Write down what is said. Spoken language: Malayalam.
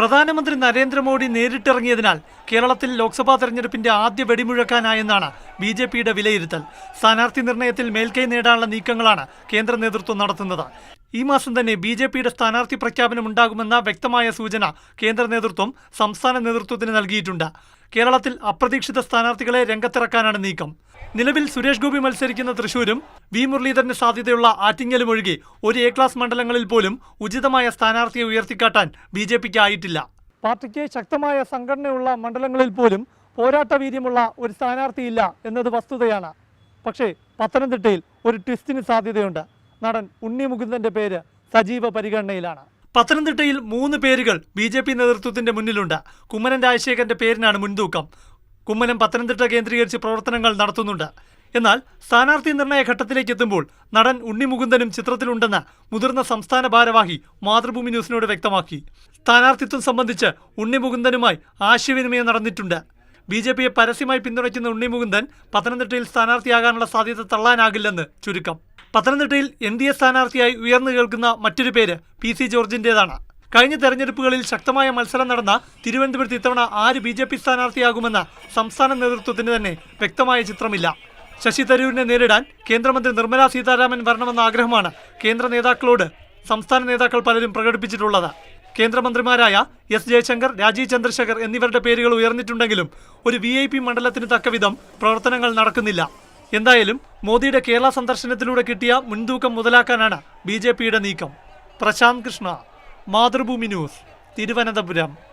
പ്രധാനമന്ത്രി നരേന്ദ്രമോദി നേരിട്ടിറങ്ങിയതിനാൽ കേരളത്തിൽ ലോക്സഭാ തെരഞ്ഞെടുപ്പിന്റെ ആദ്യ വെടിമുഴക്കാനായെന്നാണ് ബി ജെ പിയുടെ വിലയിരുത്തൽ. സ്ഥാനാർത്ഥി നിർണയത്തിൽ മേൽക്കൈ നേടാനുള്ള നീക്കങ്ങളാണ് കേന്ദ്ര നേതൃത്വം നടത്തുന്നത്. ഈ മാസം തന്നെ ബി ജെ പിയുടെ സ്ഥാനാർത്ഥി പ്രഖ്യാപനമുണ്ടാകുമെന്ന വ്യക്തമായ സൂചന കേന്ദ്ര നേതൃത്വം സംസ്ഥാന നേതൃത്വത്തിന് നൽകിയിട്ടുണ്ട്. കേരളത്തിൽ അപ്രതീക്ഷിത സ്ഥാനാർത്ഥികളെ രംഗത്തിറക്കാനാണ് നീക്കം. നിലവിൽ സുരേഷ് ഗോപി മത്സരിക്കുന്ന തൃശൂരും വി മുരളീധരന് സാധ്യതയുള്ള ആറ്റിങ്ങലും ഒഴികെ ഒരു എ ക്ലാസ് മണ്ഡലങ്ങളിൽ പോലും ഉചിതമായ സ്ഥാനാർത്ഥിയെ ഉയർത്തിക്കാട്ടാൻ ബി ജെ പിക്ക് ആയിട്ടില്ല പാർട്ടിക്ക് ശക്തമായ സംഘടനയുള്ള മണ്ഡലങ്ങളിൽ പോലും പോരാട്ട വീര്യമുള്ള ഒരു സ്ഥാനാർത്ഥിയില്ല എന്നത് വസ്തുതയാണ്. പക്ഷേ പത്തനംതിട്ടയിൽ ഒരു ട്വിസ്റ്റിന് സാധ്യതയുണ്ട്. നടൻ ഉണ്ണി മുകുന്ദന്റെ പേര് സജീവ പരിഗണനയിലാണ്. പത്തനംതിട്ടയിൽ മൂന്ന് പേരുകൾ ബി ജെ പി നേതൃത്വത്തിന്റെ മുന്നിലുണ്ട്. കുമ്മനം രാജശേഖരന്റെ പേരിനാണ് മുൻതൂക്കം. കുമ്മനം പത്തനംതിട്ട കേന്ദ്രീകരിച്ച് പ്രവർത്തനങ്ങൾ നടത്തുന്നുണ്ട്. എന്നാൽ സ്ഥാനാർത്ഥി നിർണയ ഘട്ടത്തിലേക്ക് എത്തുമ്പോൾ നടൻ ഉണ്ണി മുകുന്ദനും ചിത്രത്തിലുണ്ടെന്ന് മുതിർന്ന സംസ്ഥാന ഭാരവാഹി മാതൃഭൂമി ന്യൂസിനോട് വ്യക്തമാക്കി. സ്ഥാനാർത്ഥിത്വം സംബന്ധിച്ച് ഉണ്ണി മുകുന്ദനുമായി ആശയവിനിമയം നടന്നിട്ടുണ്ട്. ബി ജെ പിയെ പരസ്യമായി പിന്തുണയ്ക്കുന്ന ഉണ്ണി മുകുന്ദൻ പത്തനംതിട്ടയിൽ സ്ഥാനാർത്ഥിയാകാനുള്ള സാധ്യത തള്ളാനാകില്ലെന്ന് ചുരുക്കം. പത്തനംതിട്ടയിൽ എൻ ഡി എ സ്ഥാനാർത്ഥിയായി ഉയർന്നു കേൾക്കുന്ന മറ്റൊരു പേര് പി സി ജോർജിന്റേതാണ് കഴിഞ്ഞ തെരഞ്ഞെടുപ്പുകളിൽ ശക്തമായ മത്സരം നടന്ന തിരുവനന്തപുരത്ത് ഇത്തവണ ആര് ബി ജെ പി സ്ഥാനാർത്ഥിയാകുമെന്ന സംസ്ഥാന നേതൃത്വത്തിന് തന്നെ വ്യക്തമായ ചിത്രമില്ല. ശശി തരൂരിനെ നേരിടാൻ കേന്ദ്രമന്ത്രി നിർമ്മലാ സീതാരാമൻ വരണമെന്ന ആഗ്രഹമാണ് കേന്ദ്ര നേതാക്കളോട് സംസ്ഥാന നേതാക്കൾ പലരും പ്രകടിപ്പിച്ചിട്ടുള്ളത്. കേന്ദ്രമന്ത്രിമാരായ എസ് ജയശങ്കർ രാജീവ് ചന്ദ്രശേഖർ എന്നിവരുടെ പേരുകൾ ഉയർന്നിട്ടുണ്ടെങ്കിലും ഒരു വി ഐ പി മണ്ഡലത്തിന് തക്കവിധം പ്രവർത്തനങ്ങൾ നടക്കുന്നില്ല. എന്തായാലും മോദിയുടെ കേരള സന്ദർശനത്തിലൂടെ കിട്ടിയ മുൻതൂക്കം മുതലാക്കാനാണ് ബി നീക്കം. പ്രശാന്ത് കൃഷ്ണ മാതൃഭൂമി ന്യൂസ് തിരുവനന്തപുരം.